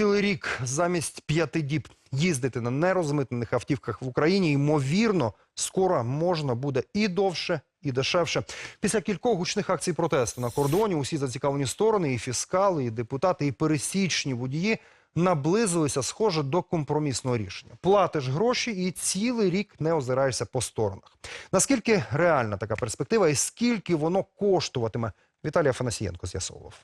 цілий рік замість п'яти діб їздити на нерозмитнених автівках в Україні, ймовірно, скоро можна буде і довше, і дешевше. Після кількох гучних акцій протесту на кордоні усі зацікавлені сторони, і фіскали, і депутати, і пересічні водії наблизилися, схоже, до компромісного рішення. Платиш гроші і цілий рік не озираєшся по сторонах. Наскільки реальна така перспектива і скільки воно коштуватиме? Віталій Афанасієнко з'ясовував.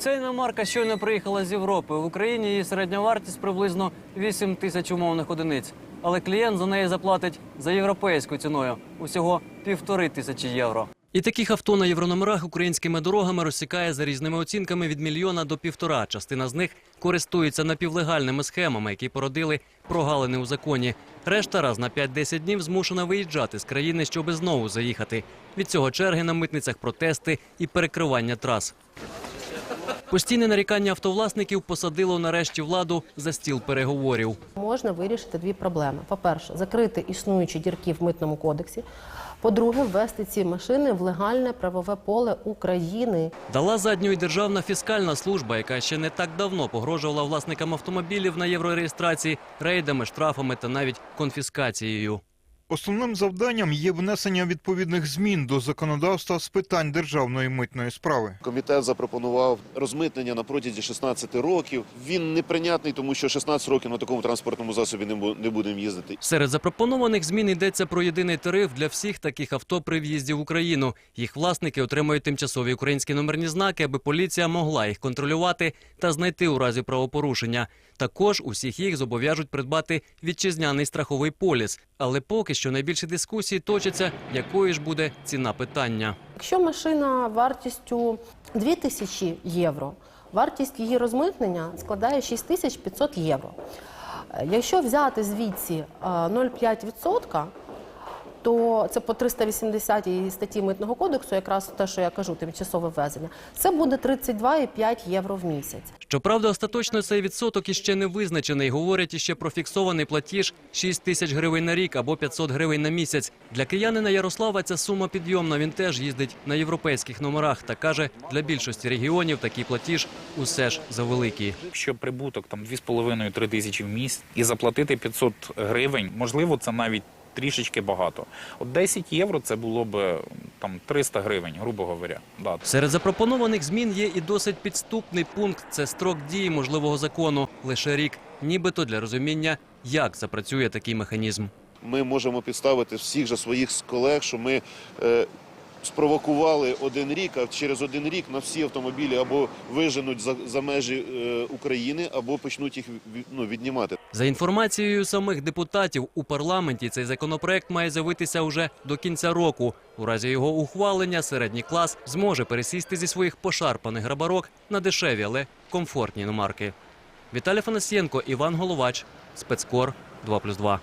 Ця іномарка щойно приїхала з Європи. В Україні її середня вартість приблизно 8 тисяч умовних одиниць. Але клієнт за неї заплатить за європейською ціною усього півтори тисячі євро. І таких авто на єврономерах українськими дорогами розсікає за різними оцінками від мільйона до півтора. Частина з них користується напівлегальними схемами, які породили прогалини у законі. Решта раз на 5-10 днів змушена виїжджати з країни, щоби знову заїхати. Від цього черги на митницях, протести і перекривання трас. Постійне нарікання автовласників посадило нарешті владу за стіл переговорів. Можна вирішити дві проблеми: по-перше, закрити існуючі дірки в митному кодексі. По-друге, ввести ці машини в легальне правове поле України. Дала задню і державна фіскальна служба, яка ще не так давно погрожувала власникам автомобілів на єврореєстрації рейдами, штрафами та навіть конфіскацією. Основним завданням є внесення відповідних змін до законодавства з питань державної митної справи. Комітет запропонував розмитнення на протязі 16 років. Він неприйнятний, тому що 16 років на такому транспортному засобі не не будемо їздити. Серед запропонованих змін йдеться про єдиний тариф для всіх таких авто при в'їзді в Україну. Їх власники отримують тимчасові українські номерні знаки, аби поліція могла їх контролювати та знайти у разі правопорушення. Також усіх їх зобов'яжуть придбати вітчизняний страховий поліс. Але поки що найбільше дискусії точаться, якою ж буде ціна питання. Якщо машина вартістю 2000 євро, вартість її розмитнення складає 6500 євро. Е, Якщо взяти звідси е, 0,5%, то це по 380 статті митного кодексу, якраз те, що я кажу, тимчасове ввезення, це буде 32,5 євро в місяць. Щоправда, остаточно цей відсоток іще не визначений. Говорять іще про фіксований платіж 6 тисяч гривень на рік або 500 гривень на місяць. Для киянина Ярослава ця сума підйомна. Він теж їздить на європейських номерах та каже, для більшості регіонів такий платіж усе ж завеликий. Якщо прибуток там 2,5-3 тисячі в місяць і заплатити 500 гривень, можливо, це навіть трішечки багато. От 10 євро це було б там 300 гривень, грубо говоря. Да. Серед запропонованих змін є і досить підступний пункт. Це строк дії можливого закону лише рік, нібито для розуміння, як запрацює такий механізм. Ми можемо підставити всіх же своїх колег, що ми е, спровокували один рік, а через один рік на всі автомобілі або виженуть за, за межі е, України, або почнуть їх ну, віднімати. За інформацією самих депутатів у парламенті, цей законопроект має з'явитися уже до кінця року. У разі його ухвалення середній клас зможе пересісти зі своїх пошарпаних грабарок на дешеві, але комфортні іномарки. Віталій Фанасієнко, Іван Головач, спецкор 2+,2.